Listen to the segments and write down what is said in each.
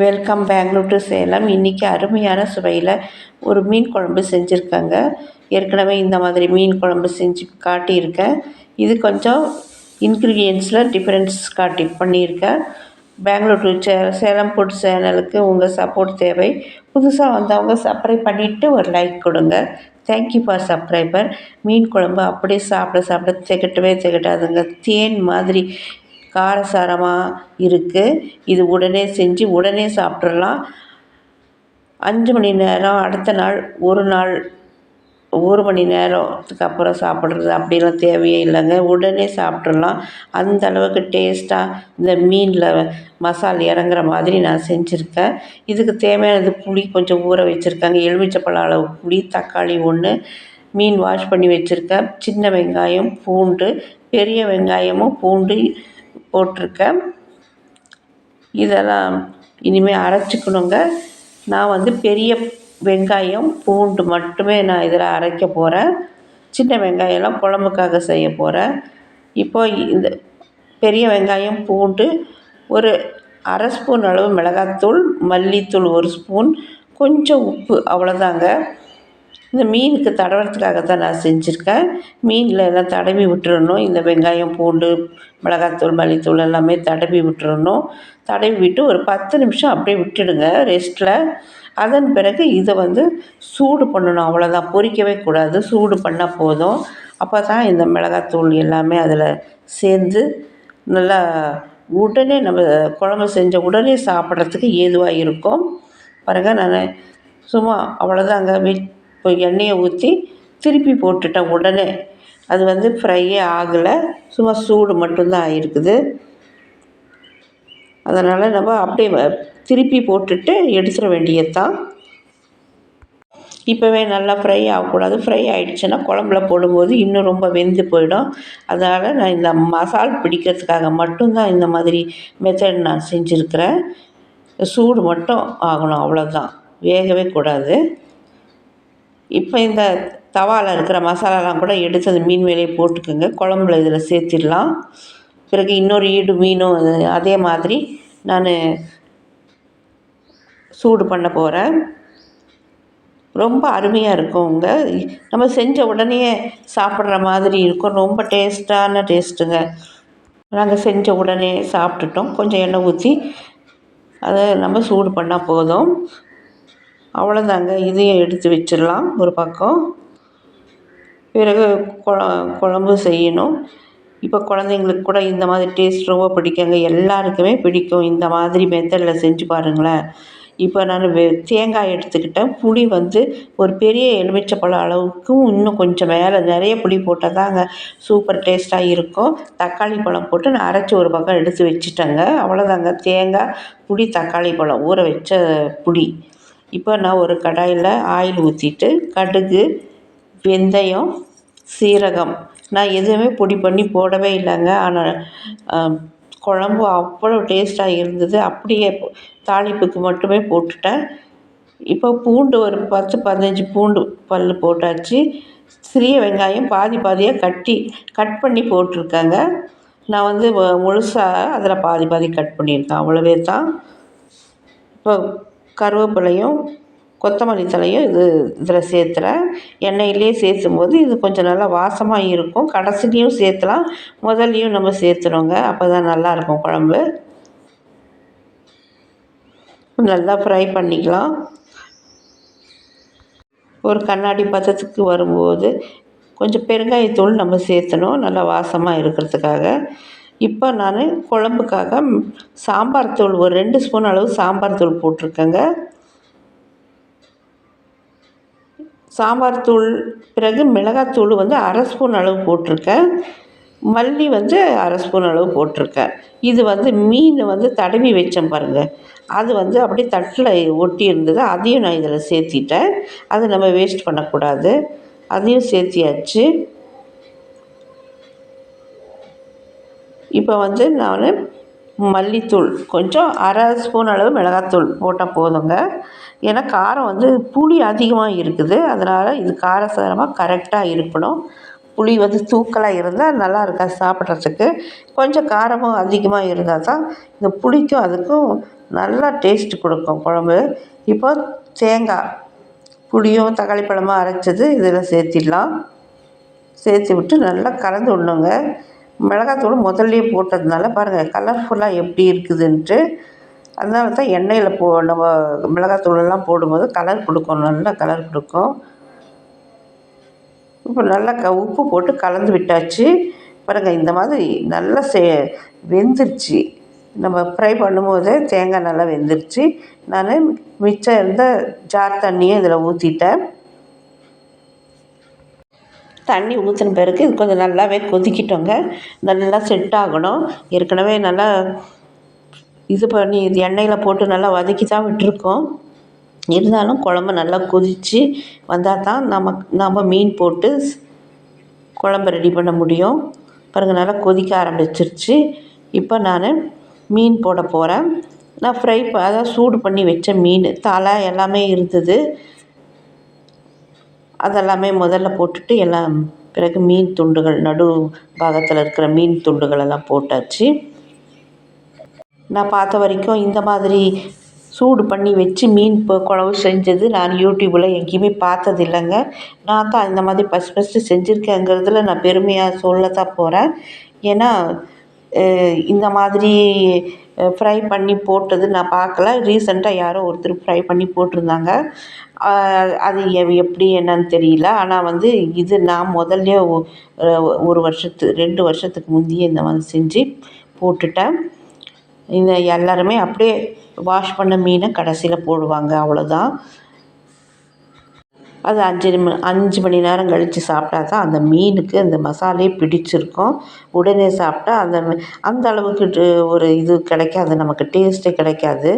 Welcome Bangalore to Salem இன்றைக்கி அருமையான சுவையில் ஒரு மீன் குழம்பு செஞ்சுருக்கேங்க. ஏற்கனவே இந்த மாதிரி மீன் குழம்பு செஞ்சு காட்டியிருக்கேன். இது கொஞ்சம் இன்க்ரீடியன்ஸில் டிஃப்ரென்ஸ் காட்டி பண்ணியிருக்கேன். பெங்களூர் டு சே சேலம் ஃபுட் சேனலுக்கு உங்கள் சப்போர்ட் தேவை. புதுசாக வந்தவங்க சப்ஸ்கிரைப் பண்ணிவிட்டு ஒரு லைக் கொடுங்க. தேங்க்யூ ஃபார் சப்ஸ்கிரைபர் மீன் குழம்பு அப்படியே சாப்பிட சாப்பிட திகட்டவே திகட்டாதுங்க. தேன் மாதிரி காரசாரமாக இருக்குது இது உடனே செஞ்சு உடனே சாப்பிட்றலாம் அஞ்சு மணி நேரம் அடுத்த நாள் ஒரு நாள் ஒரு மணி நேரத்துக்கு அப்புறம் சாப்பிட்றது அப்படிலாம் தேவையே இல்லைங்க. உடனே சாப்பிட்றலாம் அந்த அளவுக்கு டேஸ்ட்டாக இந்த மீனில் மசால் இறங்குற மாதிரி நான் செஞ்சுருக்கேன். இதுக்கு தேவையானது புளி கொஞ்சம் ஊற வச்சுருக்கேங்க. எலுமிச்சப்பழம் அளவு புளி தக்காளி ஒன்று மீன் வாஷ் பண்ணி வச்சுருக்கேன். சின்ன வெங்காயம் பூண்டு பெரிய வெங்காயமும் பூண்டு போட்டிருக்கேன். இதெல்லாம் இனிமேல் அரைச்சிக்கணுங்க. நான் வந்து பெரிய வெங்காயம் பூண்டு மட்டுமே நான் இதில் அரைக்க போகிறேன் சின்ன வெங்காயம்லாம் குழம்புக்காக செய்ய போகிறேன் இப்போ இந்த பெரிய வெங்காயம் பூண்டு ஒரு அரை ஸ்பூன் அளவு மிளகாத்தூள் மல்லித்தூள் ஒரு ஸ்பூன் கொஞ்சம் உப்பு அவ்வளோதாங்க. இந்த மீனுக்கு தடவுறதுக்காக தான் நான் செஞ்சுருக்கேன். மீனில் எல்லாம் தடவி விட்டுறணும். இந்த வெங்காயம் பூண்டு மிளகாத்தூள் மல்லித்தூள் எல்லாமே தடவி விட்டுறணும். தடவி விட்டு ஒரு பத்து நிமிஷம் அப்படியே விட்டுடுங்க ரெஸ்ட்டில் அதன் பிறகு இதை வந்து சூடு பண்ணணும். அவ்வளோதான் பொரிக்கவே கூடாது. சூடு பண்ணால் போதும். அப்போ தான் இந்த மிளகாத்தூள் எல்லாமே அதில் சேர்ந்து நல்லா உடனே நம்ம குழம்பு செஞ்ச உடனே சாப்பிட்றதுக்கு ஏதுவாக இருக்கும். பாருங்கள் நான் சும்மா அவ்வளோதாங்க வெட் இப்போ எண்ணெயை ஊற்றி திருப்பி போட்டுட்டேன் உடனே. அது வந்து ஃப்ரையே ஆகலை. சும்மா சூடு மட்டும்தான் ஆகிருக்குது அதனால் நம்ம அப்படியே திருப்பி போட்டுட்டு எடுத்துட வேண்டியது தான் இப்போவே நல்லா ஃப்ரை ஆகக்கூடாது. ஃப்ரை ஆகிடுச்சுன்னா குழம்புல போடும்போது இன்னும் ரொம்ப வெந்து போயிடும். அதனால் நான் இந்த மசால் பிடிக்கிறதுக்காக மட்டும்தான் இந்த மாதிரி மெத்தட் நான் செஞ்சுருக்கிறேன். சூடு மட்டும் ஆகணும் அவ்வளோதான் வேகவே கூடாது. இப்போ இந்த தவாவில் இருக்கிற மசாலாலாம் கூட எடுத்து அந்த மீன் மேலேயே போட்டுக்கோங்க. குழம்புல இதில் சேர்த்திடலாம். பிறகு இன்னொரு ஈடு மீனும் அதே மாதிரி நான் சூடு பண்ண போகிறேன் ரொம்ப அருமையாக இருக்குங்க நம்ம செஞ்ச உடனே சாப்பிட்ற மாதிரி இருக்கும். ரொம்ப டேஸ்ட்டான டேஸ்ட்டுங்க. நாங்கள் செஞ்ச உடனே சாப்பிட்டுட்டோம். கொஞ்சம் எண்ணெய் ஊற்றி அதை நம்ம சூடு பண்ணால் போதும். அவ்வளோதாங்க இதையும் எடுத்து வச்சிடலாம். ஒரு பக்கம். பிறகு கொழ குழம்பு செய்யணும். இப்போ குழந்தைங்களுக்கு கூட இந்த மாதிரி டேஸ்ட் ரொம்ப பிடிக்குங்க. எல்லாருக்குமே பிடிக்கும். இந்த மாதிரி மெத்தடில் செஞ்சு பாருங்களேன். இப்போ நான் வெ தேங்காய் எடுத்துக்கிட்டேன். புளி வந்து ஒரு பெரிய எலுமிச்சப்பழம் அளவுக்கும் இன்னும் கொஞ்சம் மேலே நிறைய புளி போட்டால் தாங்க சூப்பர் டேஸ்ட்டாக இருக்கும். தக்காளி பழம் போட்டு நான் அரைச்சி ஒரு பக்கம் எடுத்து வச்சுட்டேங்க. அவ்வளோதாங்க தேங்காய் புளி தக்காளி பழம் ஊற வச்ச புளி. இப்போ நான் ஒரு கடாயில் ஆயில் ஊற்றிட்டு கடுகு வெந்தயம் சீரகம். நான் எதுவுமே பொடி பண்ணி போடவே இல்லைங்க. ஆனால் குழம்பு அவ்வளோ டேஸ்ட்டாக இருந்தது. அப்படியே தாளிப்புக்கு மட்டுமே போட்டுட்டேன். இப்போ பூண்டு ஒரு பத்து பதினஞ்சு பூண்டு பல் போட்டாச்சு. சிறிய வெங்காயம் பாதி பாதியாக கட்டி கட் பண்ணி போட்டிருக்கேங்க. நான் வந்து முழுசாக அதில் பாதி பாதி கட் பண்ணியிருக்கேன். அவ்வளோவே தான். இப்போ கருவேப்பிலையும் கொத்தமல்லி தலையும் இது இதில் சேர்த்துறேன். எண்ணெயிலே சேர்த்தும் போது இது கொஞ்சம் நல்லா வாசமாக இருக்கும். கடைசிலையும் சேர்த்துலாம். முதல்லையும் நம்ம சேர்த்துறோங்க. அப்போ தான் நல்லாயிருக்கும் குழம்பு. நல்லா ஃப்ரை பண்ணிக்கலாம். ஒரு கண்ணாடி பதத்துக்கு வரும்போது கொஞ்சம் பெருங்காயத்தூள் நம்ம சேர்த்தணும். நல்லா வாசமாக இருக்கிறதுக்காக. இப்போ நான் குழம்புக்காக சாம்பார் தூள் ஒரு ரெண்டு ஸ்பூன் அளவு சாம்பார் தூள் போட்டிருக்கேங்க. சாம்பார் தூள் பிறகு மிளகாத்தூள் வந்து அரை ஸ்பூன் அளவு போட்டிருக்கேன். மல்லி வந்து அரை ஸ்பூன் அளவு போட்டிருக்கேன். இது வந்து மீன் வந்து தடவி வச்சேன் பாருங்கள் அது வந்து அப்படியே தட்டில் ஒட்டி இருந்தது. அதையும் நான் இதில் சேர்த்திட்டேன். அது நம்ம வேஸ்ட் பண்ணக்கூடாது. அதையும் சேர்த்தியாச்சு. இப்போ வந்து நான் மல்லித்தூள் கொஞ்சம் அரை ஸ்பூன் அளவு மிளகாத்தூள் போட்டால் போதுங்க. ஏன்னா காரம் வந்து புளி அதிகமாக இருக்குது. அதனால் இது காரசாரமாக கரெக்டாக இருக்கணும். புளி வந்து தூக்கலாக இருந்தால் நல்லா இருக்காது சாப்பிட்றதுக்கு. கொஞ்சம் காரமும் அதிகமாக இருந்தால் தான் இந்த புளிக்கும் அதுக்கும் நல்லா டேஸ்ட்டு கொடுக்கும் குழம்பு. இப்போ தேங்காய் புளியும் தக்காளி பழமும் அரைச்சது இதில் சேர்த்திடலாம். சேர்த்து விட்டு நல்லா கலந்து விடணுங்க. மிளகாத்தூள் முதல்லையே போட்டதுனால பாருங்கள் கலர்ஃபுல்லாக எப்படி இருக்குதுன்ட்டு அதனால தான் எண்ணெயில் போ நம்ம மிளகாத்தூளெல்லாம் போடும்போது கலர் கொடுக்கும் நல்லா கலர் கொடுக்கும். இப்போ நல்லா க உப்பு போட்டு கலந்து விட்டாச்சு. பாருங்கள் இந்த மாதிரி நல்லா சே வெந்துருச்சு. நம்ம ஃப்ரை பண்ணும்போதே தேங்காய் நல்லா வெந்துருச்சு. நான் மிச்சம் இருந்த ஜார் தண்ணியை இதில் ஊற்றிட்டேன் தண்ணி ஊற்றின பிறகு இது கொஞ்சம் நல்லாவே கொதிக்கிட்டோங்க. நல்லா செட் ஆகணும். ஏற்கனவே நல்லா இது பண்ணி இது எண்ணெயில் போட்டு நல்லா வதக்கி தான் விட்டுருக்கோம். இருந்தாலும் குழம்பு நல்லா கொதித்து வந்தால் தான் நம்ம நம்ம மீன் போட்டு குழம்பு ரெடி பண்ண முடியும். பாருங்கள் நல்லா கொதிக்க ஆரம்பிச்சிருச்சு. இப்போ நான் மீன் போட போகிறேன் நான் ஃப்ரை அதான் அதாவது சூடு பண்ணி வச்ச மீன் தலை எல்லாமே இருந்தது. அதெல்லாமே முதல்ல போட்டுட்டு எல்லாம் பிறகு மீன் துண்டுகள் நடு பாகத்தில் இருக்கிற மீன் துண்டுகள் எல்லாம் போட்டாச்சு. நான் பார்த்த வரைக்கும் இந்த மாதிரி சூடு பண்ணி வச்சு மீன் இப்போ குழம்பு செஞ்சது நான் யூடியூப்பில் எங்கேயுமே பார்த்தது இல்லைங்க. நான் தான் இந்த மாதிரி ஃபஸ்ட் ஃபஸ்ட்டு செஞ்சுருக்கேங்கிறதுல நான் பெருமையாக சொல்ல தான் போகிறேன் ஏன்னா இந்த மாதிரி ஃப்ரை பண்ணி போட்டது நான் பார்க்கல ரீசெண்டாக யாரோ ஒருத்தர் ஃப்ரை பண்ணி போட்டிருந்தாங்க. அது எப்படி என்னன்னு தெரியல. ஆனால் வந்து இது நான் முதல்லே ஒரு வருஷத்து ரெண்டு வருஷத்துக்கு முந்தையே இந்த மாதிரி செஞ்சு போட்டுட்டேன். இந்த எல்லாருமே அப்படியே வாஷ் பண்ண மீனை கடைசியில் போடுவாங்க. அவ்வளோதான் அது அஞ்சு நிமி அஞ்சு மணி நேரம் கழித்து சாப்பிட்டா தான் அந்த மீனுக்கு அந்த மசாலே பிடிச்சிருக்கும். உடனே சாப்பிட்டா அந்த அந்த அளவுக்கு ஒரு இது கிடைக்காது நமக்கு டேஸ்ட்டே கிடைக்காது.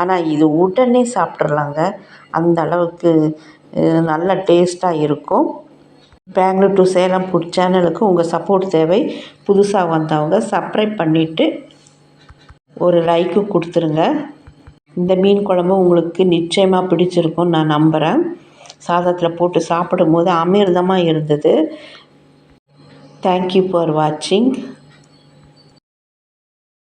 ஆனால் இது உடனே சாப்பிட்றலாங்க அந்த அளவுக்கு நல்ல டேஸ்ட்டாக இருக்கும். பெங்களூர் டு சேலம் ஃபுட் சேனலுக்கு உங்கள் சப்போர்ட் தேவை. புதுசாக வந்தவங்க சப்ஸ்கிரைப் பண்ணிவிட்டு ஒரு லைக்கு கொடுத்துருங்க. இந்த மீன் குழம்பு உங்களுக்கு நிச்சயமாக பிடிச்சிருக்கும்னு நான் நம்புகிறேன் சாதத்தில் போட்டு சாப்பிடும்போது அமிர்தமாக இருந்தது. தேங்க்யூ ஃபார் வாட்சிங்